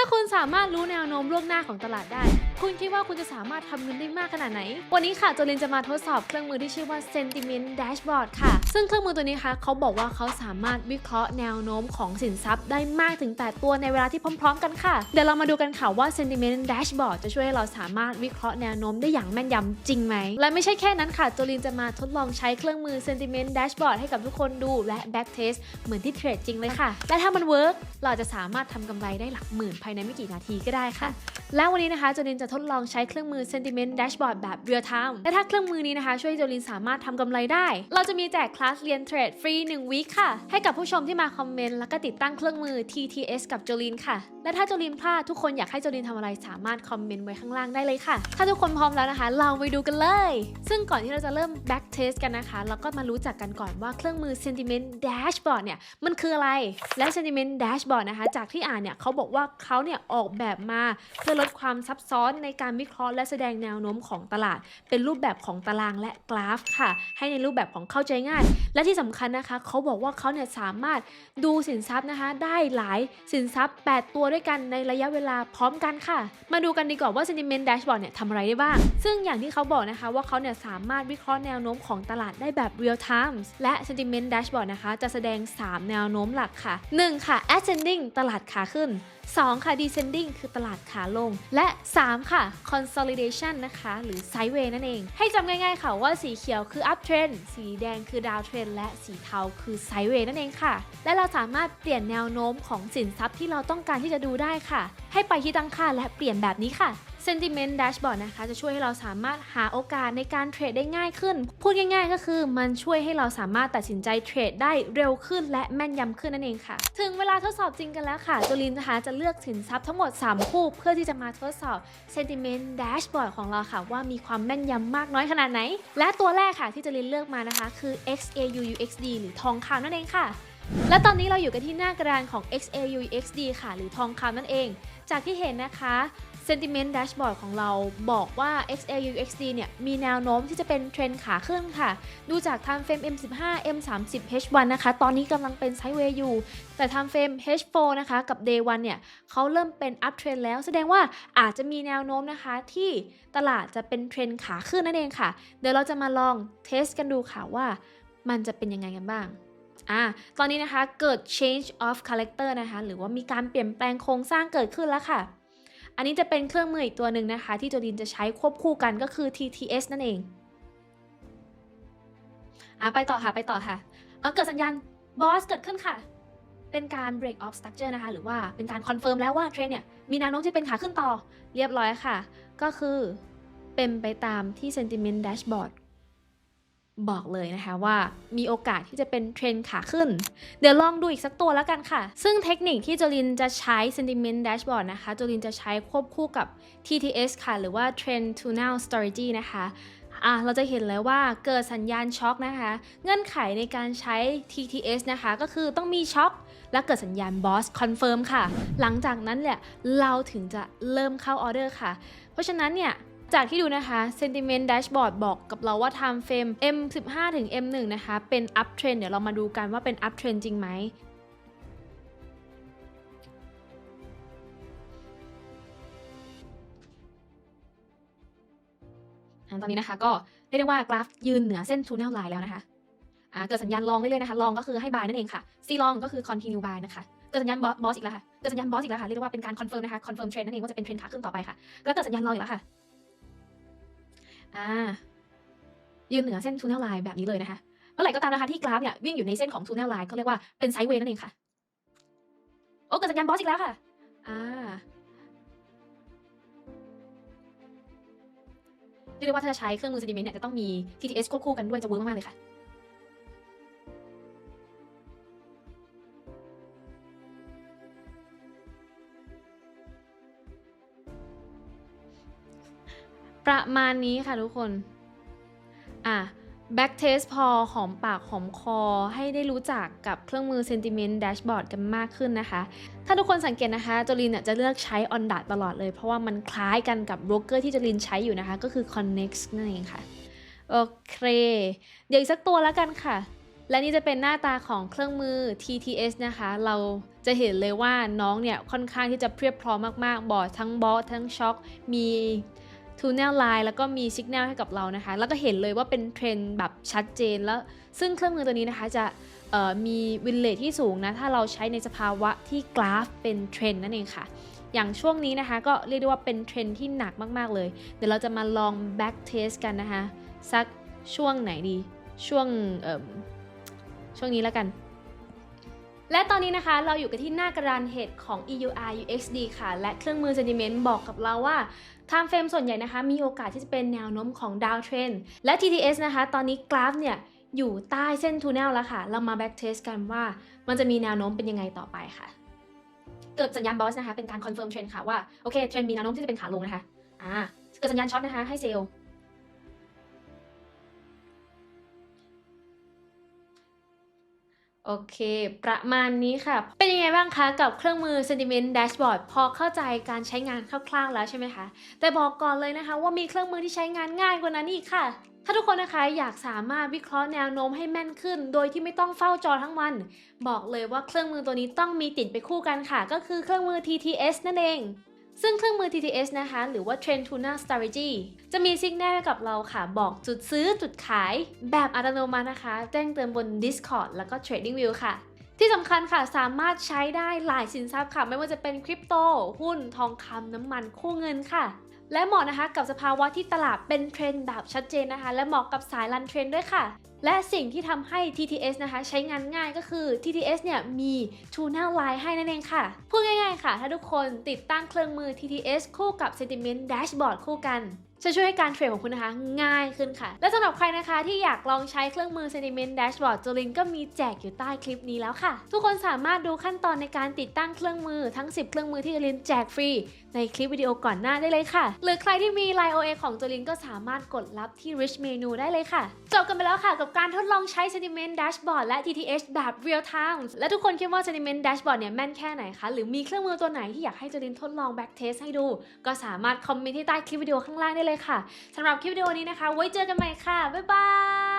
ถ้าคุณสามารถรู้แนวโน้มล่วงหน้าของตลาดได้ คุณคิดว่าคุณจะสามารถทำเงินได้มากขนาดไหน วันนี้ค่ะโจลินจะมาทดสอบเครื่องมือที่ชื่อว่า Sentiment Dashboard ค่ะ ซึ่งเครื่องมือตัวนี้ค่ะเขาบอกว่าเขาสามารถวิเคราะห์แนวโน้มของสินทรัพย์ได้มากถึง 8 ตัวในเวลาที่พร้อม ๆ กันค่ะ เดี๋ยวเรามาดูกันค่ะว่า Sentiment Dashboard จะช่วยให้เราสามารถวิเคราะห์แนวโน้มได้อย่างแม่นยำจริงไหม และไม่ใช่แค่นั้นค่ะโจลินจะมาทดลองใช้เครื่องมือ Sentiment Dashboard ให้กับทุกคนดูและ Back Test เหมือนที่เทรดจริงเลยค่ะ และถ้ามันเวิร์กเราจะสามารถทำกำไรได้หลักหมื่นภายในไม่กี่นาทีก็ได้ค่ะ และวันนี้นะคะโจลินจะทดลองใช้เครื่องมือ Sentiment Dashboard แบบ Real Time และถ้าเครื่องมือนี้นะคะ ช่วยโจลินสามารถทำกำไรได้ เราจะมีแจกคลาสเรียนเทรดฟรี1วีคค่ะ ให้กับผู้ชมที่มาคอมเมนต์แล้วก็ติดตั้งเครื่องมือ TTS กับโจลินค่ะ และถ้าโจลินพลาดทุกคนอยากให้โจลินทำอะไรสามารถคอมเมนต์ไว้ข้างล่างได้เลยค่ะ ถ้าทุกคนพร้อมแล้วนะคะ เราไปดูกันเลย ซึ่งก่อนที่เราจะเริ่ม back test กันนะคะเราก็มารู้จักกันก่อนว่าเครื่องมือ Sentiment Dashboard เนี่ยมันคืออะไรและ Sentiment Dashboard นะคะจากที่อ่านเนี่ยเขาบอกว่าเขาเนี่ยออกแบบมาเพื่อลดความซับซ้อนในการวิเคราะห์และแสดงแนวโน้มของตลาด เป็นรูปแบบของตารางและกราฟค่ะ ให้ในรูปแบบของเข้าใจง่าย และที่สำคัญนะคะ เขาบอกว่าเขาเนี่ยสามารถดูสินทรัพย์นะคะ ได้หลายสินทรัพย์ 8 ตัวด้วยกันในระยะเวลาพร้อมกันค่ะ มาดูกันดีกว่าว่า Sentiment Dashboard เนี่ยทำอะไรได้บ้าง ซึ่งอย่างที่เขาบอกนะคะว่าเขาเนี่ยสามารถวิเคราะห์แนวโน้มของตลาดได้แบบ real time และ Sentiment Dashboard นะคะ จะแสดง 3 แนวโน้มหลักค่ะ 1 ค่ะ ascending ตลาดขาขึ้น 2 ค่ะ descending คือตลาดขาลง และ 3 ค่ะ consolidation นะคะ หรือ sideway นั่นเอง ให้จำง่ายๆค่ะว่าสีเขียวคือ up trend สีแดงคือ down trend และสีเทาคือ sideway นั่นเองค่ะ และเราสามารถเปลี่ยนแนวโน้มของสินทรัพย์ที่เราต้องการที่จะดูได้ค่ะ ให้ไปที่ตั้งค่าและเปลี่ยนแบบนี้ค่ะ Sentiment Dashboard นะคะ จะช่วยให้เราสามารถหาโอกาสในการเทรดได้ง่ายขึ้น พูดง่าย ๆ ก็คือมันช่วยให้เราสามารถตัดสินใจเทรดได้เร็วขึ้นและแม่นยำขึ้นนั่นเองค่ะ ถึงเวลาทดสอบจริงกันแล้วค่ะโจลินนะคะจะเลือกสินทรัพย์ทั้งหมด 3 คู่ เพื่อที่จะมาทดสอบ Sentiment Dashboard ของเราค่ะ ว่ามีความแม่นยำมากน้อยขนาดไหน และตัวแรกค่ะที่โจลินเลือกมานะคะ คือ XAUUXD หรือทองคำนั่นเองค่ะและตอนนี้เราอยู่กันที่หน้ากระดานของ XAUUXD ค่ะ หรือทองคำนั่นเอง จากที่เห็นนะคะ Sentiment Dashboard ของเราบอกว่า XAUXD เนี่ยมีแนวโน้มที่จะเป็นเทรนขาขึ้นค่ะ ดูจาก time frame M15 M30 H1 นะคะ ตอนนี้กำลังเป็นไซด์เวย์อยู่ แต่ time frame H4 นะคะกับ Day 1เนี่ยเขาเริ่มเป็น up trend แล้ว แสดงว่าอาจจะมีแนวโน้มนะคะที่ตลาดจะเป็นเทรนขาขึ้นนั่นเองค่ะ เดี๋ยวเราจะมาลองเทสกันดูค่ะว่ามันจะเป็นยังไงกันบ้างอ่าตอนนี้นะคะเกิด change of character นะคะ หรือว่ามีการเปลี่ยนแปลงโครงสร้างเกิดขึ้นแล้วค่ะ อันนี้จะเป็นเครื่องมืออีกตัวหนึ่งนะคะ ที่โจลินจะใช้ควบคู่กันก็คือ TTS นั่นเองอะไปต่อค่ะไปต่อค่ะเเกิดสัญญาณบอสเกิดขึ้นค่ะ เป็นการ break off structure นะคะ หรือว่าเป็นการคอนเฟิร์มแล้วว่าเทรนเนี่ย มีแนวโน้มจะเป็นขาขึ้นต่อ เรียบร้อยค่ะ ก็คือเป็นไปตามที่ sentiment dashboard บอกเลยนะคะว่ามีโอกาสที่จะเป็นเทรนขาขึ้น เดี๋ยวลองดูอีกสักตัวแล้วกันค่ะ ซึ่งเทคนิคที่โจลินจะใช้ sentiment dashboard นะคะโจลินจะใช้ควบคู่กับ TTS ค่ะ หรือว่า trend to now strategy นะคะอะเราจะเห็นเลยว่าเกิดสัญญาณช็อคนะคะ เงื่อนไขในการใช้ TTS นะคะ ก็คือต้องมีช็อคและเกิดสัญญาณ boss confirm ค่ะ หลังจากนั้นเนี่ยเราถึงจะเริ่มเข้าออเดอร์ค่ะ เพราะฉะนั้นเนี่ย จากที่ดูนะคะ sentiment dashboard บอกกับเราว่า time frame M15 ถึง M1 นะคะเป็น up trend เดี๋ยวเรามาดูกันว่าเป็น up trend จริงไหมอ่าตอนนี้นะคะก็เรียกได้ว่ากราฟยืนเหนือเส้น tunnel line แล้วนะคะอ่าเกิดสัญญาณลองได้เลยๆนะคะลองก็คือให้บายนั่นเองค่ะ C ลองก็คือ continue buy นะคะเกิดสัญญาณ boss อีกแล้วค่ะเกิดสัญญาณ boss อีกแล้วค่ะเรียกได้ว่าเป็นการ confirm นะคะ confirm trend นั่นเองว่าจะเป็นเทรนขาขึ้นต่อไปค่ะแล้วเกิดสัญญาณลองอีกแล้วค่ะ อ่ายืนเหนือเส้นทูเนลไลน์แบบนี้เลยนะคะเมื่อไหร่ก็ตามนะคะที่กราฟเนี่ยวิ่งอยู่ในเส้นของทูเนลไลน์เขาเรียกว่าเป็นไซด์เวย์นั่นเองค่ะ โอ้เกิดสัญญาณบอสอีกแล้วค่ะ อ่าเรียกว่าถ้าจะใช้เครื่องมือเซนติเมนต์เนี่ยจะต้องมี TTS ควบคู่กันด้วยจะเวิร์กมากเลยค่ะ ประมาณนี้ค่ะทุกคน อะ back test พอหอมปากหอมคอให้ได้รู้จักกับเครื่องมือ sentiment dashboard กันมากขึ้นนะคะ ถ้าทุกคนสังเกตนะคะจลินจะเลือกใช้ on dot ตลอดเลย เพราะว่ามันคล้ายกันกับโบรกเกอร์ที่จลินใช้อยู่นะคะ ก็คือ connex นั่นเองค่ะ โอเค เดี๋ยวอีกสักตัวแล้วกันค่ะ และนี่จะเป็นหน้าตาของเครื่องมือ TTS นะคะ เราจะเห็นเลยว่าน้องเนี่ยค่อนข้างที่จะเพียบพร้อมมากๆ บอร์ดทั้งบอสทั้งช็อคมี ทูเนลไลน์แล้วก็มีสัญญาณให้กับเรานะคะ แล้วก็เห็นเลยว่าเป็นเทรนแบบชัดเจนแล้ว ซึ่งเครื่องมือตัวนี้นะคะจะมีวินเลทที่สูงนะ ถ้าเราใช้ในสภาวะที่กราฟเป็นเทรนนั่นเองค่ะ อย่างช่วงนี้นะคะ ก็เรียกได้ว่าเป็นเทรนที่หนักมากๆเลย เดี๋ยวเราจะมาลอง back test กันนะคะ สักช่วงไหนดี ช่วงช่วงนี้แล้วกัน และตอนนี้นะคะเราอยู่กันที่หน้ากระดานเหตุของ EUR UXD ค่ะ และเครื่องมือ Sentiment บอกกับเราว่า time frame ส่วนใหญ่นะคะ มีโอกาสที่จะเป็นแนวโน้มของ down trend และ TTS นะคะ ตอนนี้กราฟเนี่ยอยู่ใต้เส้นทูเนลแล้วค่ะ เรามา back test กันว่ามันจะมีแนวโน้มเป็นยังไงต่อไปค่ะ เกิดสัญญาณบอสนะคะ เป็นการ confirm trend ค่ะว่า โอเคเทรนด์มีแนวโน้มที่จะเป็นขาลงนะคะ อ่า เกิดสัญญาณช็อตนะคะ ให้เซลล์ โอเค ประมาณนี้ค่ะ เป็นยังไงบ้างคะ กับเครื่องมือ Sentiment Dashboard พอเข้าใจการใช้งานคร่าวๆแล้วใช่ไหมคะ แต่บอกก่อนเลยนะคะ ว่ามีเครื่องมือที่ใช้งานง่ายกว่านั้นอีกค่ะ ถ้าทุกคนนะคะอยากสามารถวิเคราะห์แนวโน้มให้แม่นขึ้น โดยที่ไม่ต้องเฝ้าจอทั้งวัน บอกเลยว่าเครื่องมือตัวนี้ต้องมีติดไปคู่กันค่ะ ก็คือเครื่องมือ TTS นั่นเอง ซึ่งเครื่องมือ TTS นะคะ หรือว่า Trend Tuna Strategy จะมีซิกแนลกับเราค่ะ บอกจุดซื้อจุดขาย แบบอัตโนมัตินะคะ แจ้งเตือนบน Discord แล้วก็ TradingView ค่ะ ที่สำคัญค่ะ สามารถใช้ได้หลายสินทรัพย์ค่ะ ไม่ว่าจะเป็นคริปโต หุ้น ทองคำน้ำมัน คู่เงินค่ะ และเหมาะนะคะกับสภาวะที่ตลาดเป็นเทรนด์แบบชัดเจนนะคะ และเหมาะกับสายรันเทรนด์ด้วยค่ะ และสิ่งที่ทำให้ TTS นะคะ ใช้งานง่ายก็คือ TTS เนี่ยมี Tuna Line ให้นั่นเองค่ะ พูดง่ายๆค่ะ ถ้าทุกคนติดตั้งเครื่องมือ TTS คู่กับ Sentiment Dashboard คู่กัน จะช่วยให้การเทรดของคุณนะคะ ง่ายขึ้นค่ะ และสำหรับใครนะคะที่อยากลองใช้เครื่องมือ Sentiment Dashboard จูลินก็มีแจกอยู่ใต้คลิปนี้แล้วค่ะ ทุกคนสามารถดูขั้นตอนในการติดตั้งเครื่องมือทั้ง 10 เครื่องมือที่จูลินแจกฟรี ในคลิปวิดีโอก่อนหน้าได้เลยค่ะ หรือใครที่มี Line OA ของจูลินก็สามารถกดรับที่ Rich Menu ได้เลยค่ะ จบกันไปแล้วค่ะ กับการทดลองใช้ Sentiment Dashboard และ TTH แบบ Real Time และทุกคนคิดว่า Sentiment Dashboard เนี่ยแม่นแค่ไหนคะหรือมีเครื่องมือตัวไหนที่อยากให้จูลินทดลอง back test ให้ดู ก็สามารถคอมเมนต์ที่ใต้คลิปวิดีโอข้างล่างได้เลยค่ะสำหรับคลิปวิดีโอนี้นะคะ ไว้เจอกันใหม่ค่ะ บ๊ายบาย